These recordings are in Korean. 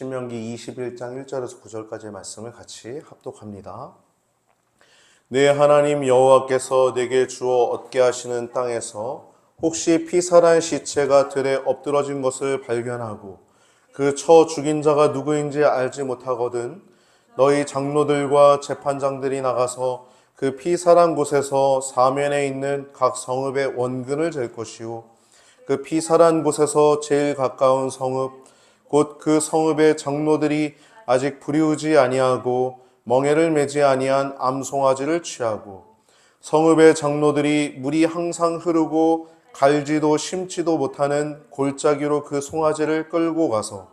신명기 21장 1절에서 9절까지의 말씀을 같이 합독합니다. 내 하나님 여호와께서 내게 주어 얻게 하시는 땅에서 혹시 피살한 시체가 들에 엎드러진 것을 발견하고 그 처 죽인 자가 누구인지 알지 못하거든 너희 장로들과 재판장들이 나가서 그 피살한 곳에서 사면에 있는 각 성읍의 원근을 잴 것이요 그 피살한 곳에서 제일 가까운 성읍 곧 그 성읍의 장로들이 아직 부리우지 아니하고 멍에를 매지 아니한 암송아지를 취하고 성읍의 장로들이 물이 항상 흐르고 갈지도 심지도 못하는 골짜기로 그 송아지를 끌고 가서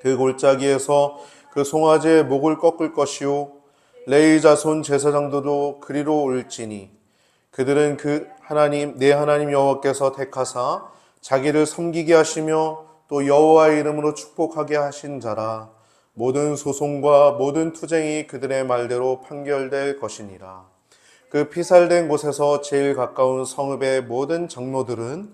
그 골짜기에서 그 송아지의 목을 꺾을 것이요 레이 자손 제사장들도 그리로 올지니 그들은 그 하나님 내 하나님 여호와께서 택하사 자기를 섬기게 하시며 또 여호와의 이름으로 축복하게 하신 자라 모든 소송과 모든 투쟁이 그들의 말대로 판결될 것이니라 그 피살된 곳에서 제일 가까운 성읍의 모든 장로들은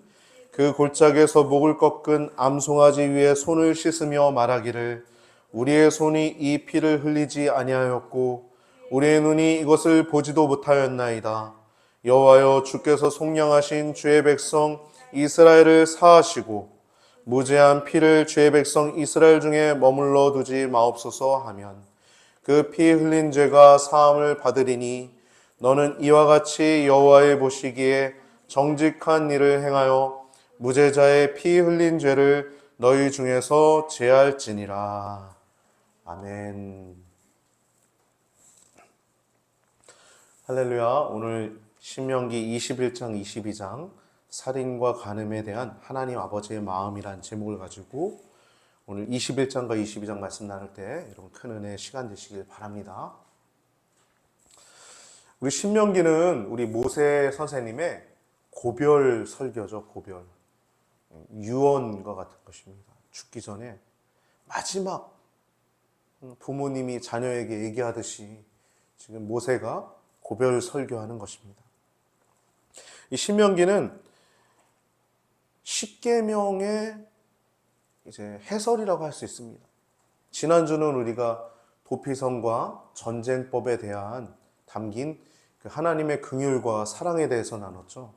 그 골짜기에서 목을 꺾은 암송아지 위에 손을 씻으며 말하기를 우리의 손이 이 피를 흘리지 아니하였고 우리의 눈이 이것을 보지도 못하였나이다. 여호와여 주께서 속량하신 주의 백성 이스라엘을 사하시고 무죄한 피를 주의 백성 이스라엘 중에 머물러 두지 마옵소서 하면 그 피 흘린 죄가 사함을 받으리니 너는 이와 같이 여호와의 보시기에 정직한 일을 행하여 무죄자의 피 흘린 죄를 너희 중에서 제할지니라. 아멘. 할렐루야. 오늘 신명기 21장 22장 살인과 간음에 대한 하나님 아버지의 마음이란 제목을 가지고 오늘 21장과 22장 말씀 나눌 때 여러분 큰 은혜 시간 되시길 바랍니다. 우리 신명기는 우리 모세 선생님의 고별 설교죠, 고별. 유언과 같은 것입니다. 죽기 전에 마지막 부모님이 자녀에게 얘기하듯이 지금 모세가 고별 설교하는 것입니다. 이 신명기는 십계명의 이제 해설이라고 할 수 있습니다. 지난주는 우리가 도피성과 전쟁법에 대한 담긴 그 하나님의 긍휼과 사랑에 대해서 나눴죠.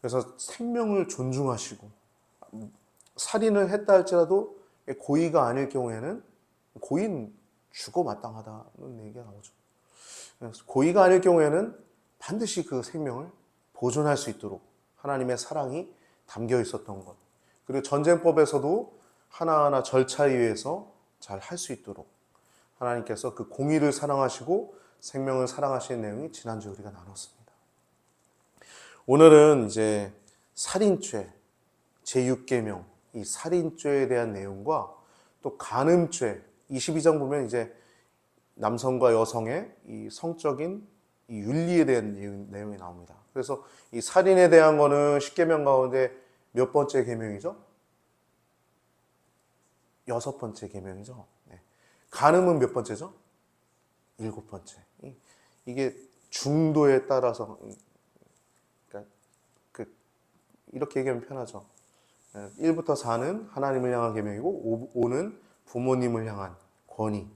그래서 생명을 존중하시고 살인을 했다 할지라도 고의가 아닐 경우에는 고인 죽어 마땅하다는 얘기가 나오죠. 고의가 아닐 경우에는 반드시 그 생명을 보존할 수 있도록 하나님의 사랑이 담겨 있었던 것. 그리고 전쟁법에서도 하나하나 절차에 의해서 잘 할 수 있도록 하나님께서 그 공의를 사랑하시고 생명을 사랑하시는 내용이 지난주 우리가 나눴습니다. 오늘은 이제 살인죄, 제6계명, 이 살인죄에 대한 내용과 또 간음죄, 22장 보면 이제 남성과 여성의 이 성적인 이 윤리에 대한 내용, 내용이 나옵니다. 그래서 이 살인에 대한 거는 10계명 가운데 몇 번째 계명이죠? 여섯 번째 계명이죠. 네. 간음은 몇 번째죠? 일곱 번째. 이- 이게 중도에 따라서 그러니까 그 이렇게 얘기하면 편하죠. 1부터 4는 하나님을 향한 계명이고 5는 부모님을 향한 권위.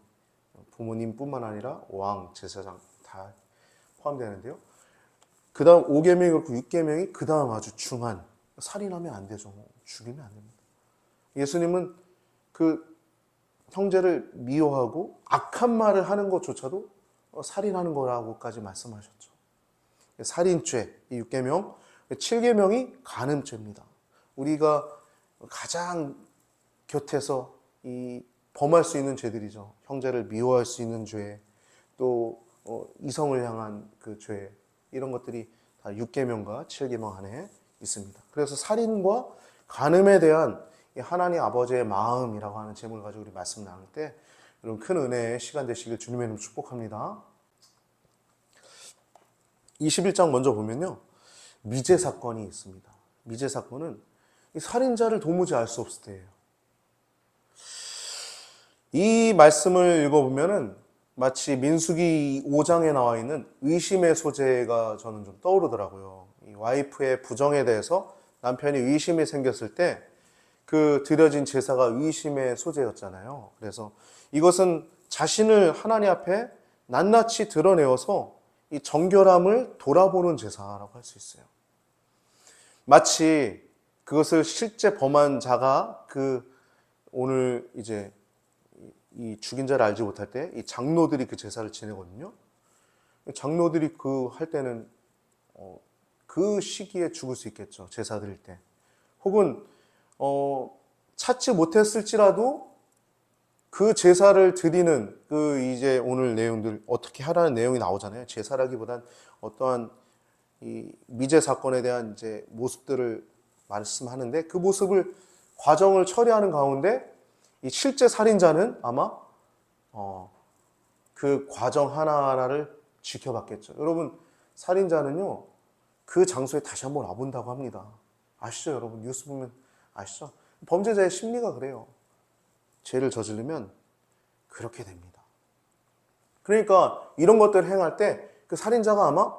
부모님뿐만 아니라 왕, 제사장 다 포함되는데요. 그 다음 5계명이 그렇고 6계명이 그 다음 아주 중한 살인하면 안 되죠. 죽이면 안 됩니다. 예수님은 그 형제를 미워하고 악한 말을 하는 것조차도 어, 살인하는 거라고까지 말씀하셨죠. 살인죄, 이 6계명, 7계명이 간음죄입니다. 우리가 가장 곁에서 이 범할 수 있는 죄들이죠. 형제를 미워할 수 있는 죄, 또 어, 이성을 향한 그 죄, 이런 것들이 다 6계명과 7계명 안에 있습니다. 그래서 살인과 간음에 대한 이 하나님 아버지의 마음이라고 하는 제목을 가지고 우리 말씀 나눌 때 여러분 큰 은혜의 시간 되시길 주님의 이름 축복합니다. 21장 먼저 보면요. 미제 사건이 있습니다. 미제 사건은 이 살인자를 도무지 알 수 없을 때예요. 이 말씀을 읽어보면은 마치 민수기 5장에 나와 있는 의심의 소재가 저는 좀 떠오르더라고요. 이 와이프의 부정에 대해서 남편이 의심이 생겼을 때 그 드려진 제사가 의심의 소재였잖아요. 그래서 이것은 자신을 하나님 앞에 낱낱이 드러내어서 이 정결함을 돌아보는 제사라고 할 수 있어요. 마치 그것을 실제 범한 자가 그 오늘 이제 이 죽인 자를 알지 못할 때 이 장로들이 그 제사를 지내거든요. 장로들이 그 할 때는 어, 그 시기에 죽을 수 있겠죠. 제사 드릴 때. 혹은 어, 찾지 못했을지라도 그 제사를 드리는 그 이제 오늘 내용들 어떻게 하라는 내용이 나오잖아요. 제사라기보단 어떠한 이 미제 사건에 대한 이제 모습들을 말씀하는데 그 모습을 과정을 처리하는 가운데 이 실제 살인자는 아마 어, 그 과정 하나하나를 지켜봤겠죠. 여러분 살인자는요 그 장소에 다시 한번 와본다고 합니다. 아시죠, 여러분 뉴스 보면 아시죠? 범죄자의 심리가 그래요. 죄를 저지르면 그렇게 됩니다. 그러니까 이런 것들을 행할 때 그 살인자가 아마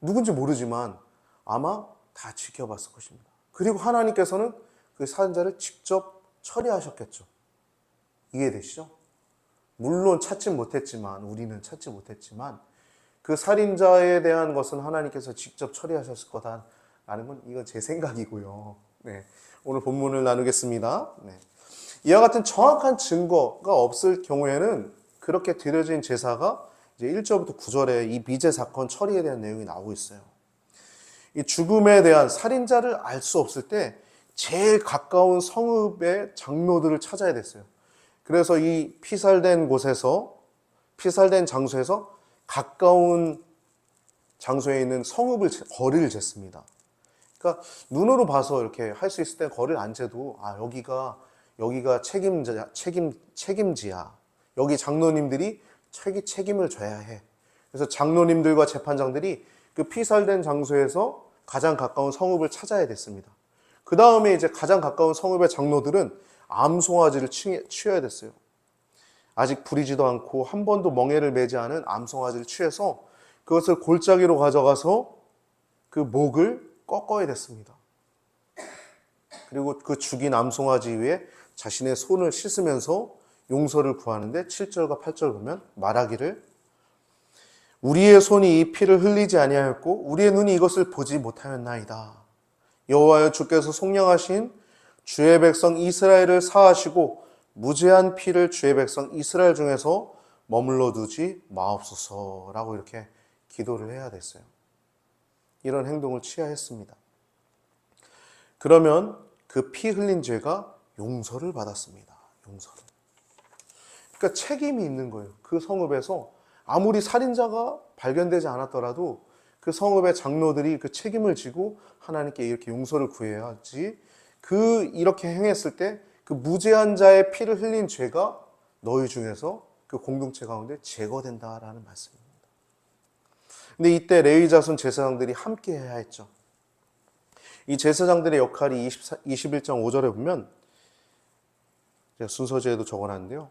누군지 모르지만 아마 다 지켜봤을 것입니다. 그리고 하나님께서는 그 살인자를 직접 처리하셨겠죠. 이해되시죠? 물론 찾지 못했지만 우리는 찾지 못했지만 그 살인자에 대한 것은 하나님께서 직접 처리하셨을 거다라는 건 이건 제 생각이고요. 네. 오늘 본문을 나누겠습니다. 네. 이와 같은 정확한 증거가 없을 경우에는 그렇게 드려진 제사가 이제 1절부터 9절에 이 미제 사건 처리에 대한 내용이 나오고 있어요. 이 죽음에 대한 살인자를 알 수 없을 때 제일 가까운 성읍의 장로들을 찾아야 됐어요. 그래서 이 피살된 곳에서 피살된 장소에서 가까운 장소에 있는 성읍을 거리를 쟀습니다. 그러니까 눈으로 봐서 이렇게 할 수 있을 때 거리를 안 재도 아 여기가 여기가 책임자 책임 책임지야. 여기 장로님들이 책이 책임을 져야 해. 그래서 장로님들과 재판장들이 그 피살된 장소에서 가장 가까운 성읍을 찾아야 됐습니다. 그 다음에 이제 가장 가까운 성읍의 장로들은 암송아지를 취해야 됐어요. 아직 부리지도 않고 한 번도 멍에를 매지 않은 암송아지를 취해서 그것을 골짜기로 가져가서 그 목을 꺾어야 됐습니다. 그리고 그 죽인 암송아지 위에 자신의 손을 씻으면서 용서를 구하는데 7절과 8절 보면 말하기를 우리의 손이 이 피를 흘리지 아니하였고 우리의 눈이 이것을 보지 못하였나이다. 여호와여 주께서 속량하신 주의 백성 이스라엘을 사하시고 무죄한 피를 주의 백성 이스라엘 중에서 머물러 두지 마옵소서라고 이렇게 기도를 해야 됐어요. 이런 행동을 취해야 했습니다. 그러면 그 피 흘린 죄가 용서를 받았습니다. 용서를. 그러니까 책임이 있는 거예요. 그 성읍에서 아무리 살인자가 발견되지 않았더라도 그 성읍의 장로들이 그 책임을 지고 하나님께 이렇게 용서를 구해야지 그 이렇게 행했을 때 그 무죄한 자의 피를 흘린 죄가 너희 중에서 그 공동체 가운데 제거된다라는 말씀입니다. 근데 이때 레위 자손 제사장들이 함께 해야 했죠. 이 제사장들의 역할이 24, 21장 5절에 보면 제가 순서지에도 적어놨는데요.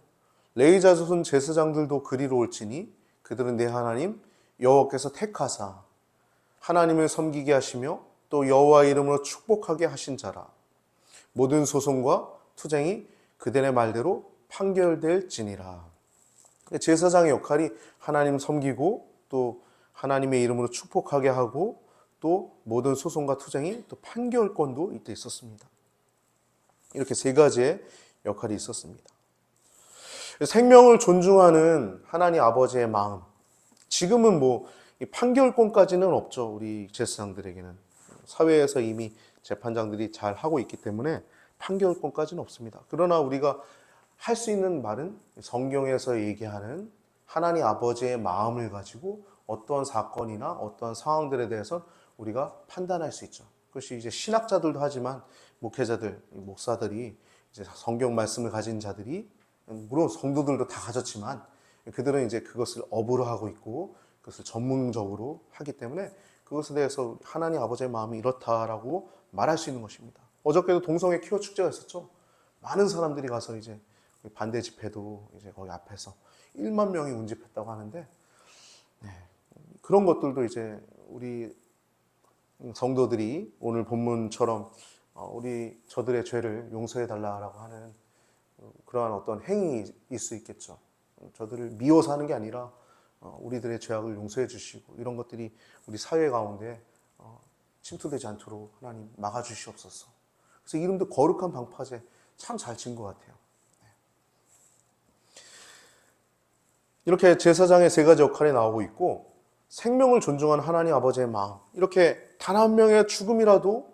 레위 자손 제사장들도 그리로 올지니 그들은 내 하나님 여호와께서 택하사 하나님을 섬기게 하시며 또 여호와 이름으로 축복하게 하신 자라 모든 소송과 투쟁이 그들의 말대로 판결될지니라. 제사장의 역할이 하나님 섬기고 또 하나님의 이름으로 축복하게 하고 또 모든 소송과 투쟁이 또 판결권도 이때 있었습니다. 이렇게 세 가지의 역할이 있었습니다. 생명을 존중하는 하나님 아버지의 마음. 지금은 뭐 판결권까지는 없죠. 우리 제사장들에게는. 사회에서 이미 재판장들이 잘 하고 있기 때문에 판결권까지는 없습니다. 그러나 우리가 할 수 있는 말은 성경에서 얘기하는 하나님 아버지의 마음을 가지고 어떤 사건이나 어떤 상황들에 대해서 우리가 판단할 수 있죠. 그것이 이제 신학자들도 하지만 목회자들, 목사들이 이제 성경 말씀을 가진 자들이 물론 성도들도 다 가졌지만 그들은 이제 그것을 업으로 하고 있고 그것을 전문적으로 하기 때문에 그것에 대해서 하나님 아버지의 마음이 이렇다라고 말할 수 있는 것입니다. 어저께도 동성애 키워 축제가 있었죠. 많은 사람들이 가서 이제 반대 집회도 이제 거기 앞에서 1만 명이 운집했다고 하는데 네, 그런 것들도 이제 우리 성도들이 오늘 본문처럼 어, 우리 저들의 죄를 용서해 달라라고 하는 어, 그러한 어떤 행위일 수 있겠죠. 저들을 미워서 하는 게 아니라 어, 우리들의 죄악을 용서해 주시고 이런 것들이 우리 사회 가운데 어, 침투되지 않도록 하나님 막아 주시옵소서. 그래서 이름도 거룩한 방파제 참잘 지은 것 같아요. 네. 이렇게 제사장의 세 가지 역할이 나오고 있고 생명을 존중하는 하나님 아버지의 마음 이렇게 단 한 명의 죽음이라도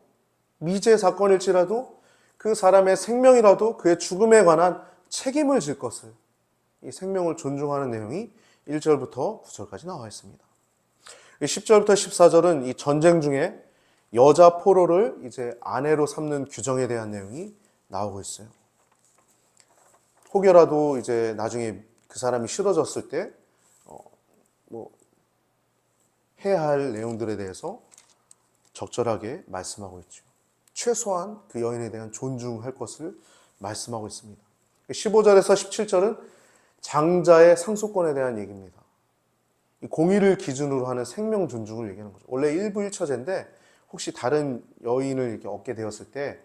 미제 사건일지라도 그 사람의 생명이라도 그의 죽음에 관한 책임을 질 것을 이 생명을 존중하는 내용이 1절부터 9절까지 나와 있습니다. 10절부터 14절은 이 전쟁 중에 여자 포로를 이제 아내로 삼는 규정에 대한 내용이 나오고 있어요. 혹여라도 이제 나중에 그 사람이 싫어졌을 때, 어, 뭐, 해야 할 내용들에 대해서 적절하게 말씀하고 있죠. 최소한 그 여인에 대한 존중할 것을 말씀하고 있습니다. 15절에서 17절은 장자의 상속권에 대한 얘기입니다. 이 공의를 기준으로 하는 생명 존중을 얘기하는 거죠. 원래 1부 1처제인데 혹시 다른 여인을 이렇게 얻게 되었을 때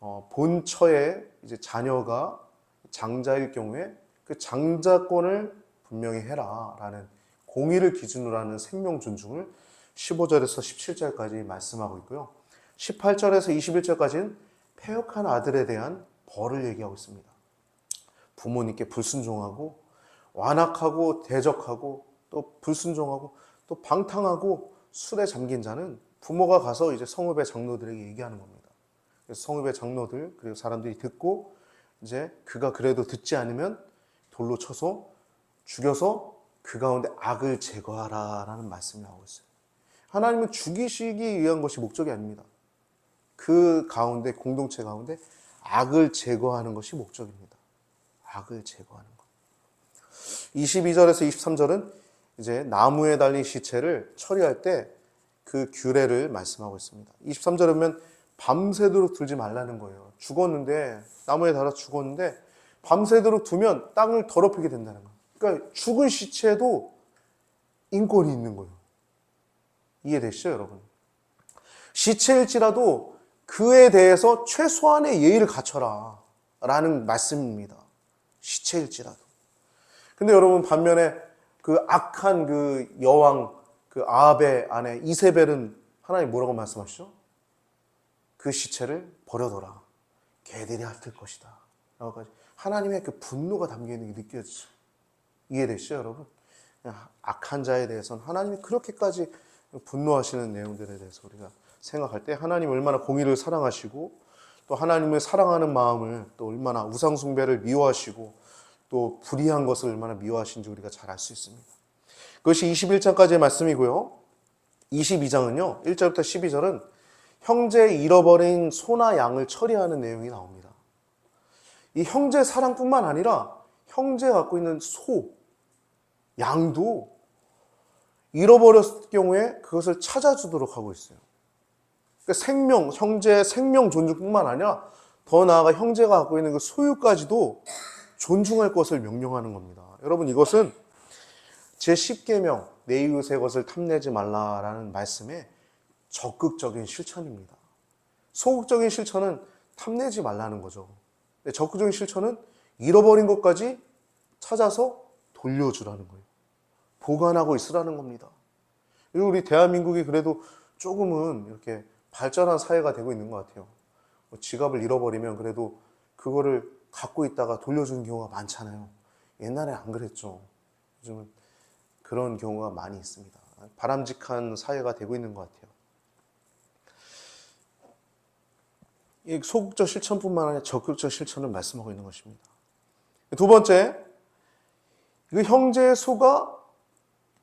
어, 본처의 이제 자녀가 장자일 경우에 그 장자권을 분명히 해라라는 공의를 기준으로 하는 생명 존중을 15절에서 17절까지 말씀하고 있고요. 18절에서 21절까지는 폐역한 아들에 대한 벌을 얘기하고 있습니다. 부모님께 불순종하고 완악하고 대적하고 또 불순종하고 또 방탕하고 술에 잠긴 자는 부모가 가서 이제 성읍의 장로들에게 얘기하는 겁니다. 그래서 성읍의 장로들 그리고 사람들이 듣고 이제 그가 그래도 듣지 않으면 돌로 쳐서 죽여서 그 가운데 악을 제거하라라는 말씀이 나오고 있어요. 하나님은 죽이시기 위한 것이 목적이 아닙니다. 그 가운데 공동체 가운데 악을 제거하는 것이 목적입니다. 악을 제거하는 것. 22절에서 23절은 이제 나무에 달린 시체를 처리할 때 그 규례를 말씀하고 있습니다. 23절에 보면 밤새도록 들지 말라는 거예요. 죽었는데 나무에 달아 죽었는데 밤새도록 두면 땅을 더럽히게 된다는 거예요. 그러니까 죽은 시체도 인권이 있는 거예요. 이해되시죠, 여러분? 시체일지라도 그에 대해서 최소한의 예의를 갖춰라. 라는 말씀입니다. 시체일지라도. 근데 여러분, 반면에 그 악한 그 여왕, 그 아합의 아내 이세벨은 하나님 뭐라고 말씀하시죠? 그 시체를 버려둬라. 개들이 핥을 것이다. 하나님의 그 분노가 담겨 있는 게 느껴지죠. 이해되시죠, 여러분? 악한 자에 대해서는 하나님이 그렇게까지 분노하시는 내용들에 대해서 우리가 생각할 때 하나님 얼마나 공의를 사랑하시고 또 하나님을 사랑하는 마음을 또 얼마나 우상숭배를 미워하시고 또 불의한 것을 얼마나 미워하신지 우리가 잘 알 수 있습니다. 그것이 21장까지의 말씀이고요. 22장은요. 1절부터 12절은 형제 잃어버린 소나 양을 처리하는 내용이 나옵니다. 이 형제 사랑뿐만 아니라 형제 갖고 있는 소, 양도 잃어버렸을 경우에 그것을 찾아주도록 하고 있어요. 그러니까 생명, 형제의 생명 존중뿐만 아니라 더 나아가 형제가 갖고 있는 그 소유까지도 존중할 것을 명령하는 겁니다. 여러분 이것은 제10계명 내 이웃의 것을 탐내지 말라라는 말씀의 적극적인 실천입니다. 소극적인 실천은 탐내지 말라는 거죠. 적극적인 실천은 잃어버린 것까지 찾아서 돌려주라는 거예요. 보관하고 있으라는 겁니다. 그리고 우리 대한민국이 그래도 조금은 이렇게 발전한 사회가 되고 있는 것 같아요. 뭐 지갑을 잃어버리면 그래도 그거를 갖고 있다가 돌려주는 경우가 많잖아요. 옛날에 안 그랬죠. 요즘은 그런 경우가 많이 있습니다. 바람직한 사회가 되고 있는 것 같아요. 이 소극적 실천뿐만 아니라 적극적 실천을 말씀하고 있는 것입니다. 두 번째, 그 형제의 소가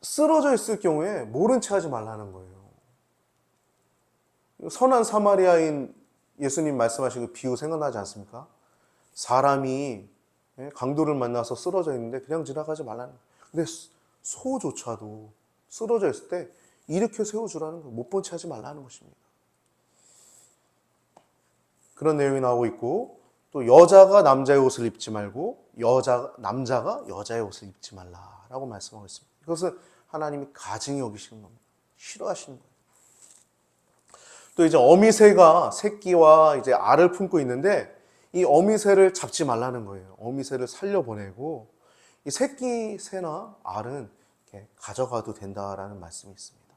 쓰러져 있을 경우에 모른 체 하지 말라는 거예요. 선한 사마리아인 예수님 말씀하신 그 비유 생각나지 않습니까? 사람이 강도를 만나서 쓰러져 있는데 그냥 지나가지 말라는 거예요. 근데 소조차도 쓰러져 있을 때 일으켜 세워주라는 거예요. 못본 채 하지 말라는 것입니다. 그런 내용이 나오고 있고 또 여자가 남자의 옷을 입지 말고 여자 남자가 여자의 옷을 입지 말라라고 말씀하고 있습니다. 이것은 하나님이 가증히 여기시는 겁니다. 싫어하시는 거예요. 또 이제 어미새가 새끼와 이제 알을 품고 있는데 이 어미새를 잡지 말라는 거예요. 어미새를 살려보내고 이 새끼 새나 알은 이렇게 가져가도 된다라는 말씀이 있습니다.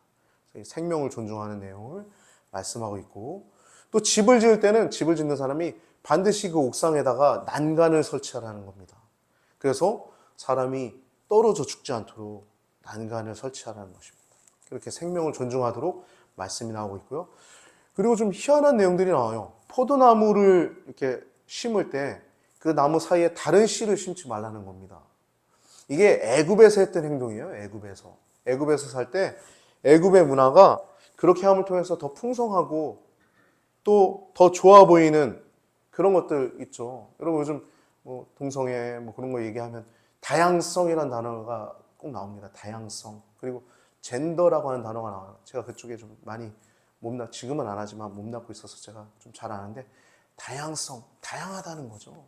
생명을 존중하는 내용을 말씀하고 있고 또 집을 지을 때는 집을 짓는 사람이 반드시 그 옥상에다가 난간을 설치하라는 겁니다. 그래서 사람이 떨어져 죽지 않도록 난간을 설치하라는 것입니다. 그렇게 생명을 존중하도록 말씀이 나오고 있고요. 그리고 좀 희한한 내용들이 나와요. 포도나무를 이렇게 심을 때 그 나무 사이에 다른 씨를 심지 말라는 겁니다. 이게 애굽에서 했던 행동이에요. 애굽에서. 애굽에서 살 때 애굽의 문화가 그렇게 함을 통해서 더 풍성하고 또 더 좋아 보이는 그런 것들 있죠. 여러분 요즘 뭐 동성애 뭐 그런 거 얘기하면 다양성이라는 단어가 꼭 나옵니다. 다양성. 그리고 젠더라고 하는 단어가 나와요. 제가 그쪽에 좀 많이 몸나 지금은 안 하지만 몸담고 있어서 제가 좀 잘 아는데 다양성, 다양하다는 거죠.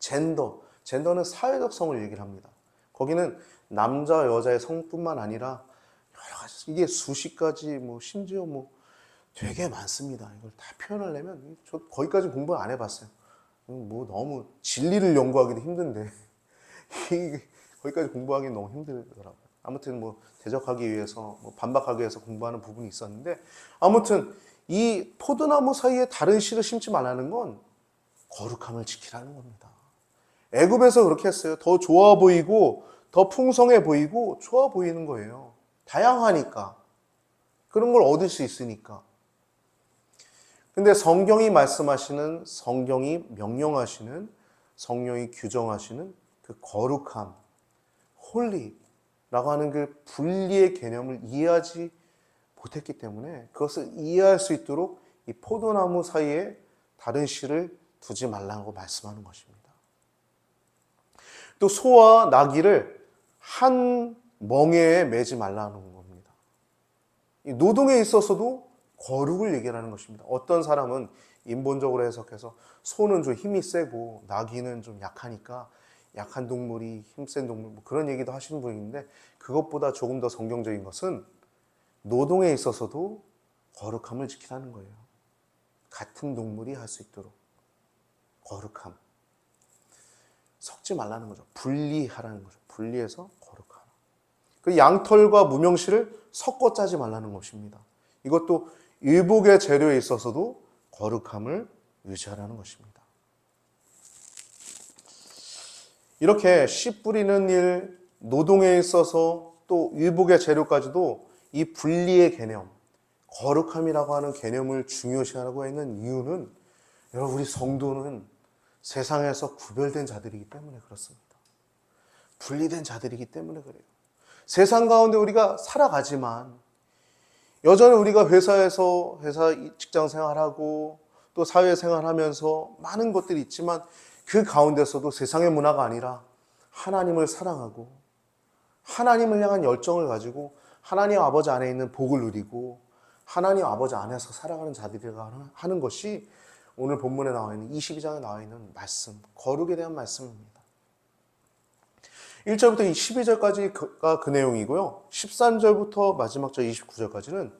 젠더, 젠더는 사회적 성을 얘기를 합니다. 거기는 남자 여자의 성뿐만 아니라 여러 가지 이게 수십 가지 뭐 심지어 뭐 되게 많습니다. 이걸 다 표현하려면 저 거기까지 공부 안 해봤어요. 뭐 너무 진리를 연구하기도 힘든데 거기까지 공부하기 너무 힘들더라고요. 아무튼 뭐 대적하기 위해서 뭐 반박하기 위해서 공부하는 부분이 있었는데 아무튼 이 포도나무 사이에 다른 씨를 심지 말라는 건 거룩함을 지키라는 겁니다. 애굽에서 그렇게 했어요. 더 좋아 보이고 더 풍성해 보이고 좋아 보이는 거예요. 다양하니까 그런 걸 얻을 수 있으니까. 근데 성경이 말씀하시는 성경이 명령하시는 성령이 규정하시는 그 거룩함, 홀리라고 하는 그 분리의 개념을 이해하지 못했기 때문에 그것을 이해할 수 있도록 이 포도나무 사이에 다른 씨를 두지 말라고 말씀하는 것입니다. 또 소와 나귀를 한 멍에에 매지 말라는 겁니다. 이 노동에 있어서도 거룩을 얘기하는 것입니다. 어떤 사람은 인본적으로 해석해서 소는 좀 힘이 세고 나귀는 좀 약하니까 약한 동물이 힘센 동물 뭐 그런 얘기도 하시는 분인데 그것보다 조금 더 성경적인 것은 노동에 있어서도 거룩함을 지키라는 거예요. 같은 동물이 할 수 있도록 거룩함. 섞지 말라는 거죠. 분리하라는 거죠. 분리해서 거룩하라. 그 양털과 무명실을 섞어 짜지 말라는 것입니다. 이것도 일복의 재료에 있어서도 거룩함을 유지하라는 것입니다. 이렇게 씨 뿌리는 일, 노동에 있어서 또 일복의 재료까지도 이 분리의 개념, 거룩함이라고 하는 개념을 중요시하라고 했는 이유는 여러분 우리 성도는 세상에서 구별된 자들이기 때문에 그렇습니다. 분리된 자들이기 때문에 그래요. 세상 가운데 우리가 살아가지만 여전히 우리가 회사에서 회사 직장 생활하고 또 사회 생활하면서 많은 것들이 있지만 그 가운데서도 세상의 문화가 아니라 하나님을 사랑하고 하나님을 향한 열정을 가지고 하나님 아버지 안에 있는 복을 누리고 하나님 아버지 안에서 살아가는 자들이라 하는 것이 오늘 본문에 나와 있는 22장에 나와 있는 말씀, 거룩에 대한 말씀입니다. 1절부터 12절까지가 그 내용이고요. 13절부터 마지막 절 29절까지는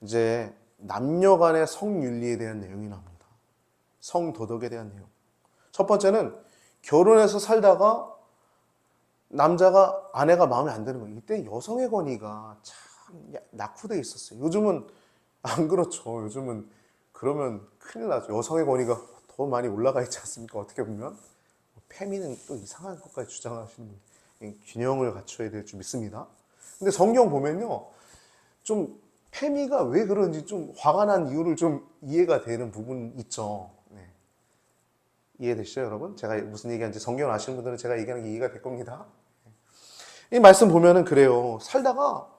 이제 남녀 간의 성윤리에 대한 내용이 나옵니다. 성도덕에 대한 내용. 첫 번째는 결혼해서 살다가 남자가 아내가 마음에 안 드는 거예요. 이때 여성의 권위가 참 낙후되어 있었어요. 요즘은 안 그렇죠. 요즘은 그러면 큰일 나죠. 여성의 권위가 더 많이 올라가 있지 않습니까? 어떻게 보면 페미는 또 이상한 것까지 주장하시는 분, 균형을 갖춰야 될 줄 믿습니다. 근데 성경 보면요, 좀 페미가 왜 그런지 좀 화가 난 이유를 좀 이해가 되는 부분 있죠. 네. 이해되시죠, 여러분? 제가 무슨 얘기하는지 성경 아시는 분들은 제가 얘기하는 게 이해가 될 겁니다. 이 말씀 보면은 그래요. 살다가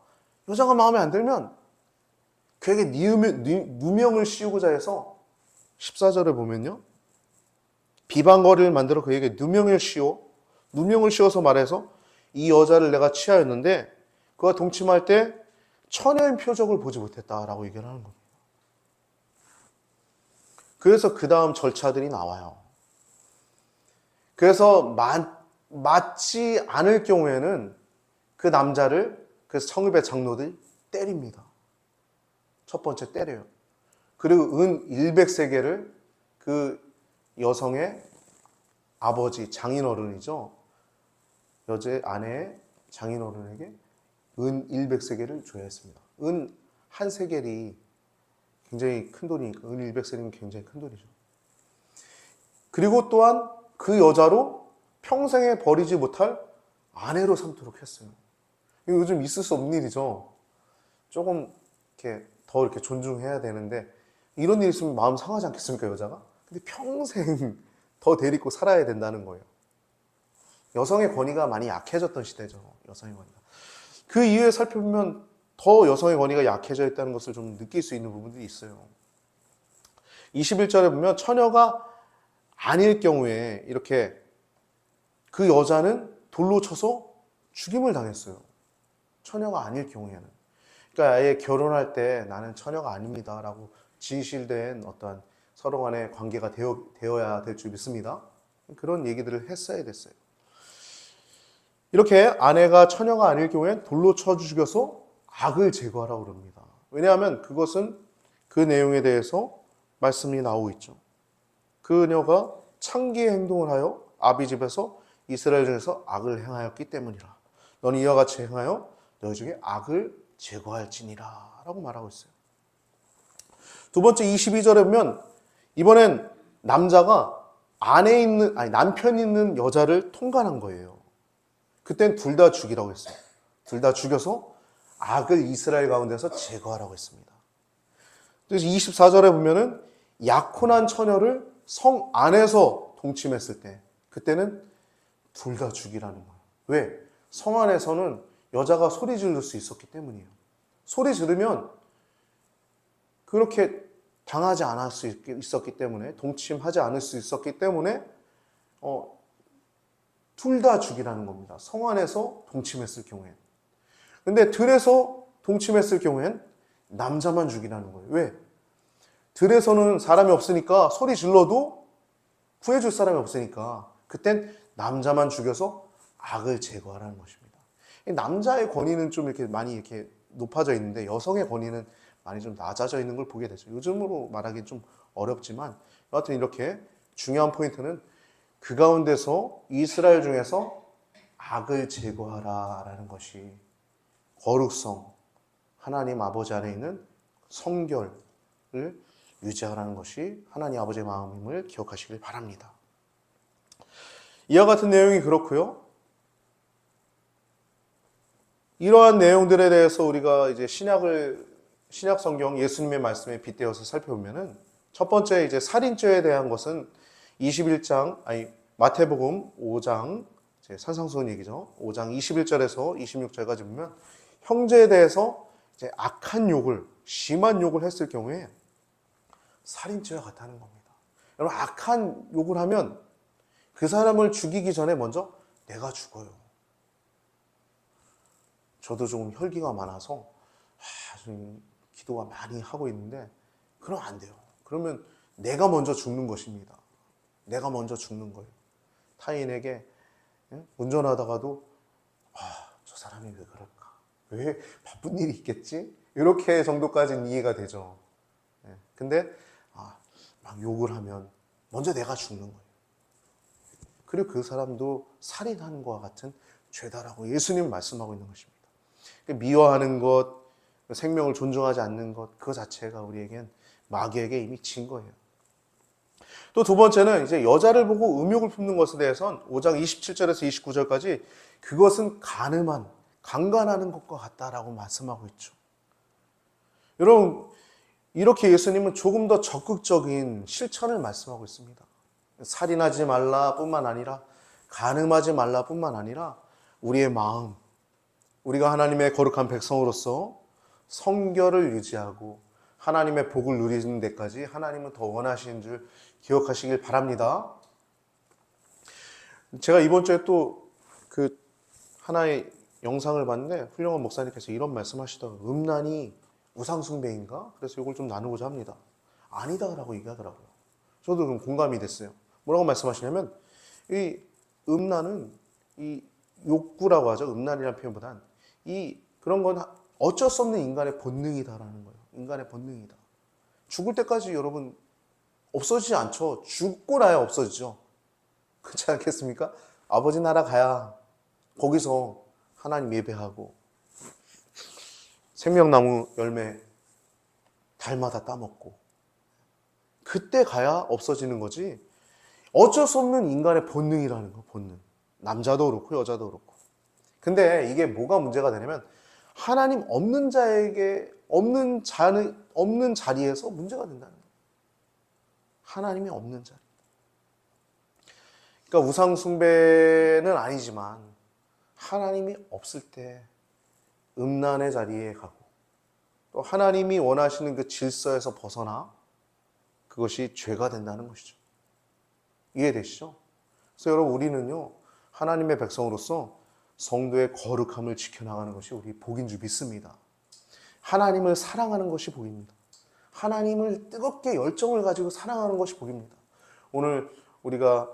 여자가 마음에 안 들면 그에게 누명 을 씌우고자 해서 14절을 보면요. 비방거리를 만들어 그에게 누명을 씌워 누명을 씌워서 말해서 이 여자를 내가 취하였는데 그가 동침할 때 처녀인 표적을 보지 못했다라고 얘기를 하는 겁니다. 그래서 그 다음 절차들이 나와요. 그래서 맞, 맞지 않을 경우에는 그 남자를 그 성읍의 장로들 때립니다. 첫 번째 때려요. 그리고 은 100세계를 그 여성의 아버지 장인어른이죠. 여제 아내의 장인어른에게 은 100세계를 줘야 했습니다. 은 한 세겔이 굉장히 큰 돈이니까 은 100세겔은 굉장히 큰 돈이죠. 그리고 또한 그 여자로 평생에 버리지 못할 아내로 삼도록 했어요. 이거 요즘 있을 수 없는 일이죠. 조금 이렇게 더 이렇게 존중해야 되는데 이런 일 있으면 마음 상하지 않겠습니까 여자가? 근데 평생 더 데리고 살아야 된다는 거예요. 여성의 권위가 많이 약해졌던 시대죠. 여성의 권위가. 그 이후에 살펴보면 더 여성의 권위가 약해져 있다는 것을 좀 느낄 수 있는 부분들이 있어요. 21절에 보면 처녀가 아닐 경우에 이렇게 그 여자는 돌로 쳐서 죽임을 당했어요. 처녀가 아닐 경우에는. 그러니까 아예 결혼할 때 나는 처녀가 아닙니다라고 진실된 어떤 서로 간의 관계가 되어, 되어야 될 줄 믿습니다. 그런 얘기들을 했어야 됐어요. 이렇게 아내가 처녀가 아닐 경우엔 돌로 쳐 죽여서 악을 제거하라고 그럽니다. 왜냐하면 그것은 그 내용에 대해서 말씀이 나오고 있죠. 그녀가 창기의 행동을 하여 아비 집에서 이스라엘 중에서 악을 행하였기 때문이라. 너는 이와 같이 행하여 너희 중에 악을 제거할지니라. 라고 말하고 있어요. 두 번째 22절에 보면 이번엔 남자가 아내 있는, 아니 남편 있는 여자를 통간한 거예요. 그땐 둘 다 죽이라고 했어요. 둘 다 죽여서 악을 이스라엘 가운데서 제거하라고 했습니다. 그래서 24절에 보면은 약혼한 처녀를 성 안에서 동침했을 때 그때는 둘 다 죽이라는 거예요. 왜? 성 안에서는 여자가 소리 지를 수 있었기 때문이에요. 소리 지르면 그렇게 당하지 않을 수 있었기 때문에 동침하지 않을 수 있었기 때문에 어, 둘 다 죽이라는 겁니다. 성 안에서 동침했을 경우에. 근데 들에서 동침했을 경우엔 남자만 죽이라는 거예요. 왜? 들에서는 사람이 없으니까 소리 질러도 구해줄 사람이 없으니까 그땐 남자만 죽여서 악을 제거하라는 것입니다. 남자의 권위는 좀 이렇게 많이 이렇게 높아져 있는데 여성의 권위는 많이 좀 낮아져 있는 걸 보게 되죠. 요즘으로 말하기 좀 어렵지만 여하튼 이렇게 중요한 포인트는 그 가운데서 이스라엘 중에서 악을 제거하라라는 것이 거룩성, 하나님 아버지 안에 있는 성결을 유지하라는 것이 하나님 아버지의 마음임을 기억하시길 바랍니다. 이와 같은 내용이 그렇고요. 이러한 내용들에 대해서 우리가 이제 신약을 신약 성경 예수님의 말씀에 빗대어서 살펴보면은 첫 번째 이제 살인죄에 대한 것은 21장 아니 마태복음 5장 제 산상수훈 얘기죠. 5장 21절에서 26절까지 보면 형제에 대해서 이제 악한 욕을 심한 욕을 했을 경우에 살인죄와 같다는 겁니다. 여러분 악한 욕을 하면 그 사람을 죽이기 전에 먼저 내가 죽어요. 저도 좀 혈기가 많아서 아, 좀 기도가 많이 하고 있는데 그러면 안 돼요. 그러면 내가 먼저 죽는 것입니다. 내가 먼저 죽는 거예요. 타인에게 운전하다가도 아, 저 사람이 왜 그럴까? 왜 바쁜 일이 있겠지? 이렇게 정도까지는 이해가 되죠. 예. 근데 아, 막 욕을 하면 먼저 내가 죽는 거예요. 그리고 그 사람도 살인하는 것과 같은 죄다라고 예수님 말씀하고 있는 것입니다. 그러니까 미워하는 것, 생명을 존중하지 않는 것, 그 자체가 우리에겐 마귀에게 이미 진 거예요. 또 두 번째는 이제 여자를 보고 음욕을 품는 것에 대해서는 5장 27절에서 29절까지 그것은 가늠한 강간하는 것과 같다라고 말씀하고 있죠. 여러분, 이렇게 예수님은 조금 더 적극적인 실천을 말씀하고 있습니다. 살인하지 말라 뿐만 아니라, 가늠하지 말라 뿐만 아니라, 우리의 마음, 우리가 하나님의 거룩한 백성으로서 성결을 유지하고 하나님의 복을 누리는 데까지 하나님은 더 원하시는 줄 기억하시길 바랍니다. 제가 이번 주에 또 그 하나의 영상을 봤는데 훌륭한 목사님께서 이런 말씀하시더라고요. 음란이 우상숭배인가? 그래서 이걸 좀 나누고자 합니다. 아니다라고 얘기하더라고요. 저도 좀 공감이 됐어요. 뭐라고 말씀하시냐면 이 음란은 이 욕구라고 하죠. 음란이라는 표현보단 이 그런 건 어쩔 수 없는 인간의 본능이다라는 거예요. 인간의 본능이다. 죽을 때까지 여러분 없어지지 않죠. 죽고 나야 없어지죠. 그렇지 않겠습니까? 아버지 나라 가야 거기서 하나님 예배하고 생명나무 열매 달마다 따먹고 그때 가야 없어지는 거지. 어쩔 수 없는 인간의 본능이라는 거, 본능. 남자도 그렇고 여자도 그렇고. 근데 이게 뭐가 문제가 되냐면 하나님 없는 자에게 없는 자는 없는 자리에서 문제가 된다는 거예요. 하나님이 없는 자리. 그러니까 우상 숭배는 아니지만 하나님이 없을 때 음란의 자리에 가고 또 하나님이 원하시는 그 질서에서 벗어나 그것이 죄가 된다는 것이죠. 이해되시죠? 그래서 여러분 우리는요 하나님의 백성으로서 성도의 거룩함을 지켜나가는 것이 우리 복인 줄 믿습니다. 하나님을 사랑하는 것이 복입니다. 하나님을 뜨겁게 열정을 가지고 사랑하는 것이 복입니다. 오늘 우리가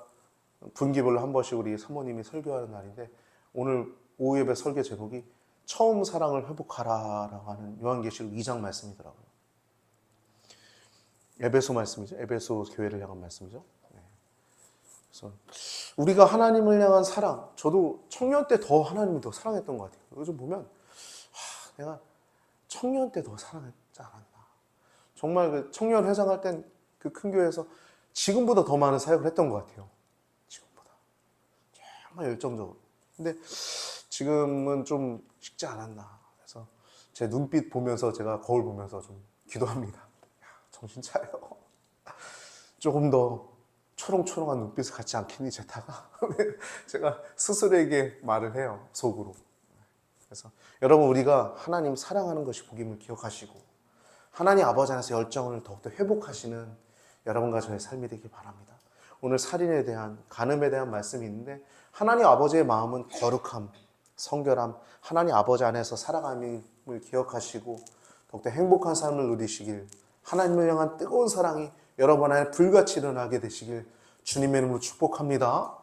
분기별로 한 번씩 우리 사모님이 설교하는 날인데 오늘 오후 예배 설교 제목이 처음 사랑을 회복하라라고 하는 요한계시록 2장 말씀이더라고요. 에베소 말씀이죠. 에베소 교회를 향한 말씀이죠. 네. 그래서 우리가 하나님을 향한 사랑, 저도 청년 때 더 하나님을 더 사랑했던 것 같아요. 요즘 보면 하, 내가 청년 때 더 사랑했지 않았나. 정말 그 청년 회장할 땐 그 큰 교회에서 지금보다 더 많은 사역을 했던 것 같아요. 지금보다 정말 열정적으로. 근데 지금은 좀 식지 않았나. 그래서 제 눈빛 보면서 제가 거울 보면서 좀 기도합니다. 야, 정신 차려. 조금 더 초롱초롱한 눈빛을 갖지 않겠니 제타가? 제가 스스로에게 말을 해요 속으로. 그래서 여러분 우리가 하나님 사랑하는 것이 복임을 기억하시고 하나님 아버지 안에서 열정을 더욱더 회복하시는 여러분과 저의 삶이 되길 바랍니다. 오늘 살인에 대한 간음에 대한 말씀이 있는데 하나님 아버지의 마음은 거룩함 성결함 하나님 아버지 안에서 살아감을 기억하시고 더욱더 행복한 삶을 누리시길 하나님을 향한 뜨거운 사랑이 여러분 안에 불같이 일어나게 되시길 주님의 이름으로 축복합니다.